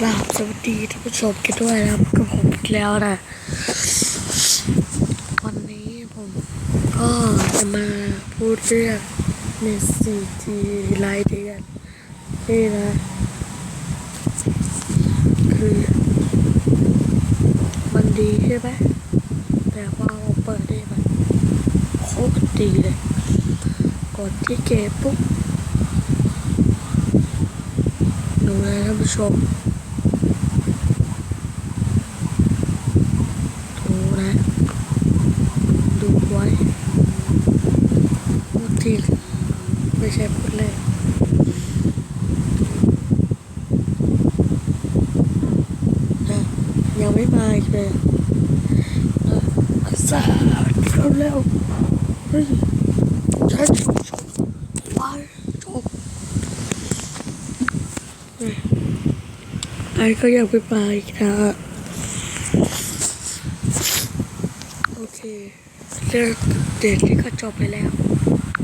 กราบสวัสดีท่านผู้ชมกันด้วยนะครับกับผมอีกแล้วนะ วันนี้ผมก็จะมาพูดเรื่องเมสซี่ทีรายเดือนนี่นะ คือมันดีใช่ไหมแต่ว่าเราเปิดได้แบบโคตรดีเลย กดที่เกมปุ๊บดูนะท่านผู้ชม ดูนะ ดูไว้ พูดจริงไม่ใช่พูดเล่นนะยังไม่มาอีกเลยนะอาซาเร็วๆเฮ้ยฉันชมชมว้ายชมเฮ้ยไอ้ก็ยังไม่มาอีกนะโอเคเรื่องเด็กที่ก็จบไปแล้ว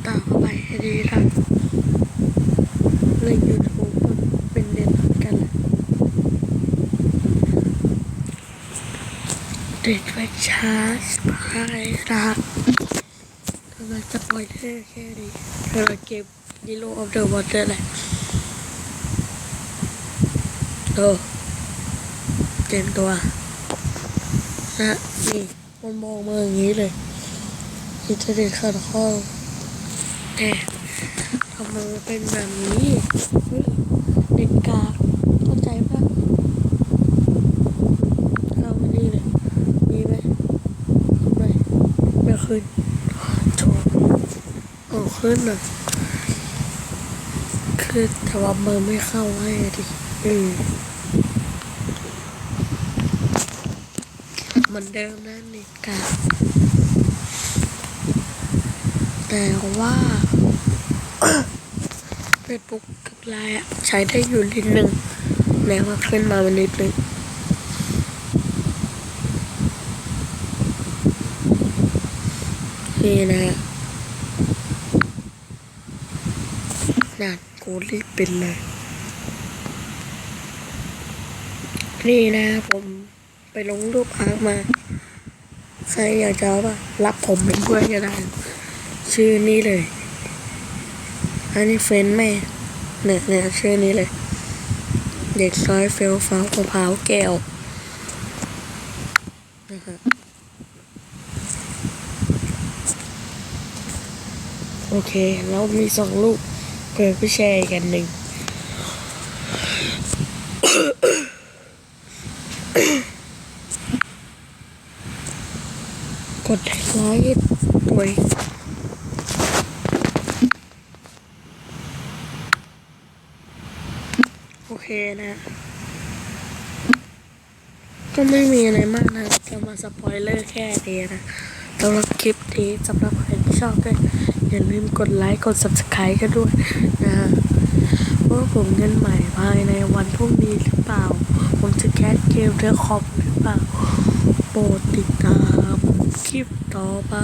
ตามเข้าไปให้ดีนะเรื่องยูทูบมันเป็นเด็ดเหมือนกัน เด็กไปช้าสบายนะกำลังจะปล่อยแค่แค่นี้กำลังเก็บดิโลออฟเดอะวอเตอร์แหละโอ้เต็มตัวนะนี่มันมองมาอย่างนี้เลยอินเทอร์เน็ตขัดข้อง แต่ทำไมมันเป็นแบบนี้เฮ้ยเด็กกาเข้าใจปะเข้ามานี่เลยมีไหมขึ้นไมไม่ขึ้นโถโอ้ขึ้นอะคือแต่ว่ามือไม่เข้าให้ดิอืมเหมือนเดิมนะเน็ตกา แต่ว่าเฟซบุ๊กกับไลน์อะใช้ได้อยู่นิดนึงแม้ว่าขึ้นมามันนิดนึงนี่นะนั่นกูรีบเป็นเลยนี่นะ ผมไปลงรูปอาร์คมา ใครอยากจะเอาป่ะรับผมเป็นเพื่อนก็ได้ ชื่อนี้เลย อันนี้เฟนแม่เนี่ยเนี่ยชื่อนี้เลย เด็กซอยเฟลฟ้าวมะพราแก้วนะฮะโอเค แล้วมีสองลูกเพื่อไปแชร์กันหนึ่งกดไลค์ด้วย โอเคนะ ก็ไม่มีอะไรมากนะจะมาสปอยเลอร์แค่นี้นะสำหรับคลิปนี้สำหรับใครที่ชอบก็อย่าลืมกดไลค์กด subscribe กันด้วยนะฮะว่าผมเงินใหม่ภายในวันพรุ่งนี้หรือเปล่า ผมจะแคสเกมเรื่องคอมหรือเปล่า โปรดติดตามคลิปต่อไป